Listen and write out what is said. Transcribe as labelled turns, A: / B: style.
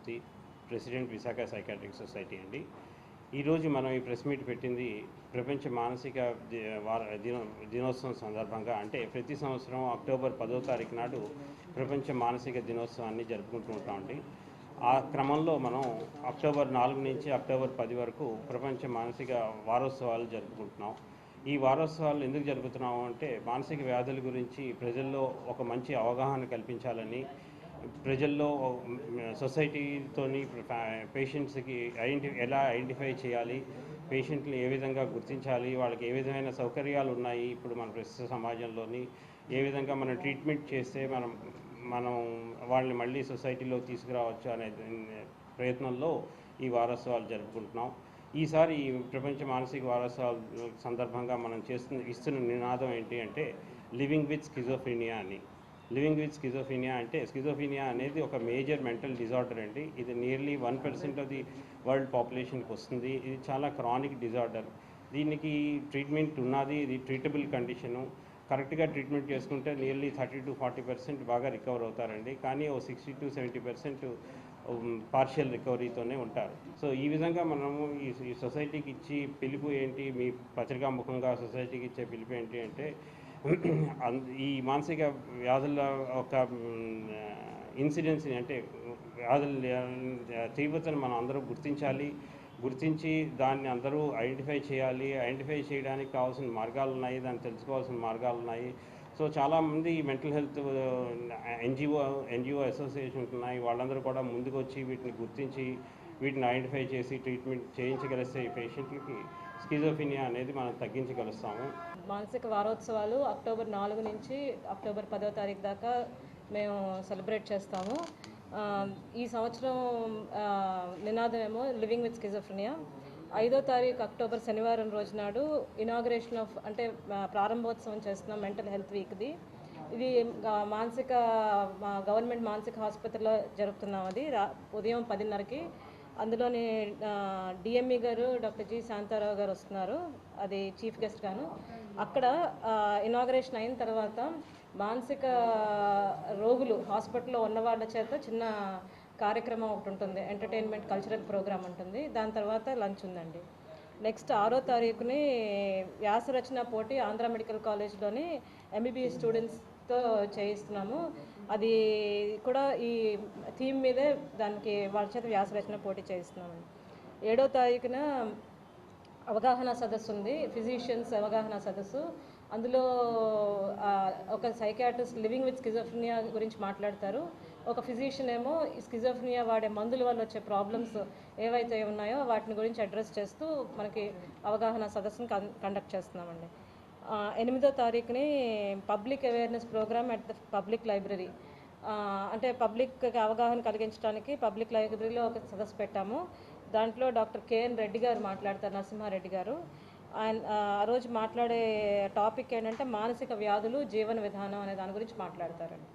A: Murthy president Visakha psychiatric society అండి. ఈరోజు మనం ఈ ప్రెస్ మీట్ పెట్టింది ప్రపంచ మానసిక వార దినో దినోత్సవం సందర్భంగా. అంటే ప్రతి సంవత్సరం అక్టోబర్ పదో తారీఖు నాడు ప్రపంచ మానసిక దినోత్సవాన్ని జరుపుకుంటూ ఉంటామండి ఆ క్రమంలో మనం అక్టోబర్ నాలుగు నుంచి అక్టోబర్ పది వరకు ప్రపంచ మానసిక వారోత్సవాలు జరుపుకుంటున్నాం. ఈ వారోత్సవాలు ఎందుకు జరుపుతున్నాము అంటే మానసిక వ్యాధుల గురించి ప్రజల్లో ఒక మంచి అవగాహన కల్పించాలని ప్రజల్లో సొసైటీతోని పేషెంట్స్కి ఐడెంటి ఎలా ఐడెంటిఫై చేయాలి పేషెంట్ని ఏ విధంగా గుర్తించాలి వాళ్ళకి ఏ విధమైన సౌకర్యాలు ఉన్నాయి ఇప్పుడు మన ప్రస్తుత సమాజంలోని ఏ విధంగా మనం ట్రీట్మెంట్ చేస్తే మనం మనం వాళ్ళని మళ్ళీ సొసైటీలో తీసుకురావచ్చు అనే ప్రయత్నంలో ఈ వారోత్సవాలు జరుపుకుంటున్నాం. ఈసారి ఈ ప్రపంచ మానసిక వారోత్సవాల సందర్భంగా మనం చేస్తున్న ఇస్తున్న నినాదం ఏంటి అంటే లివింగ్ విత్ స్కిజోఫీనియా అని. లివింగ్ విత్ స్కిజోఫీనియా అంటే స్కిజోఫీనియా అనేది ఒక మేజర్ మెంటల్ డిజార్డర్ అండి. ఇది nearly one percent of the world పాపులేషన్కి వస్తుంది. ఇది చాలా క్రానిక్ డిజార్డర్ దీనికి ట్రీట్మెంట్ ఉన్నది. ఇది ట్రీటబుల్ కండిషను కరెక్ట్గా ట్రీట్మెంట్ చేసుకుంటే nearly thirty to forty percent బాగా రికవర్ అవుతారండి. కానీ ఓ sixty to seventy percent partial రికవరీతోనే ఉంటారు. సో ఈ విధంగా మనము ఈ సొసైటీకి ఇచ్చి పిలుపు ఏంటి? మీ పత్రికా ముఖంగా సొసైటీకి ఇచ్చే పిలుపు ఏంటి అంటే ఈ మానసిక వ్యాధుల ఒక ఇన్సిడెన్స్ని అంటే వ్యాధుల తీవ్రతను మనం అందరూ గుర్తించాలి. గుర్తించి దాన్ని అందరూ ఐడెంటిఫై చేయాలి. ఐడెంటిఫై చేయడానికి కావాల్సిన మార్గాలు ఉన్నాయి దాన్ని తెలుసుకోవాల్సిన మార్గాలు ఉన్నాయి సో చాలామంది mental health NGO NGO associations ఉన్నాయి. వాళ్ళందరూ కూడా ముందుకు వచ్చి వీటిని గుర్తించి వీటిని ఐడెంటిఫై చేసి ట్రీట్మెంట్ చేయించగలిస్తే ఈ పేషెంట్లకి స్కిజోఫినియా అనేది మనం తగ్గించగలుస్తాము.
B: మానసిక వారోత్సవాలు అక్టోబర్ నాలుగు నుంచి అక్టోబర్ పదో తారీఖు దాకా మేము సెలబ్రేట్ చేస్తాము. ఈ సంవత్సరం నినాదం ఏమో లివింగ్ విత్ స్కిజోఫ్రినియా ఐదో తారీఖు అక్టోబర్ శనివారం రోజు నాడు ఇనాగ్రేషన్ ఆఫ్ అంటే ప్రారంభోత్సవం చేస్తున్నాం మెంటల్ హెల్త్ వీక్ది ఇది మానసిక గవర్నమెంట్ మానసిక ఆసుపత్రిలో జరుపుతున్నాం అది. రా ఉదయం పదిన్నరకి. అందులోని డిఎంఈ గారు డాక్టర్ జి శాంతారావు గారు వస్తున్నారు. అది చీఫ్ గెస్ట్ గాను. అక్కడ ఇనాగరేషన్ అయిన తర్వాత మానసిక రోగులు హాస్పిటల్లో ఉన్న వాళ్ళ చేత చిన్న కార్యక్రమం ఒకటి ఉంటుంది ఎంటర్టైన్మెంట్ కల్చరల్ ప్రోగ్రామ్ ఉంటుంది దాని తర్వాత లంచ్ ఉందండి. నెక్స్ట్ ఆరో తారీఖుని వ్యాస రచన పోటీ ఆంధ్ర మెడికల్ కాలేజ్లోని ఎంబీబీఎస్ స్టూడెంట్స్తో చేయిస్తున్నాము. అది కూడా ఈ థీమ్ మీదే దానికి వాళ్ళ చేత వ్యాస రచన పోటీ చేయిస్తున్నామండి. ఏడో తారీఖున అవగాహన సదస్సు ఉంది ఫిజిషియన్స్ అవగాహన సదస్సు. అందులో ఒక సైకాట్రిస్ట్ లివింగ్ విత్ స్కిజోఫ్రినియా గురించి మాట్లాడతారు. ఒక ఫిజిషియన్ ఏమో ఈ స్కిజోఫ్రినియా వాడే మందుల వల్ల వచ్చే ప్రాబ్లమ్స్ ఏవైతే ఉన్నాయో వాటిని గురించి అడ్రస్ చేస్తూ మనకి అవగాహన సదస్సును కండక్ట్ చేస్తున్నామండి. ఎనిమిదో తారీఖుని public awareness programme at the public library అంటే పబ్లిక్కి అవగాహన కలిగించడానికి పబ్లిక్ లైబ్రరీలో ఒక సదస్సు పెట్టాము. దాంట్లో డాక్టర్ కేఎన్ రెడ్డి గారు మాట్లాడతారు నరసింహారెడ్డి గారు. ఆయన ఆ, రోజు మాట్లాడే టాపిక్ ఏంటంటే మానసిక వ్యాధులు జీవన విధానం అనే దాని గురించి మాట్లాడతారండి.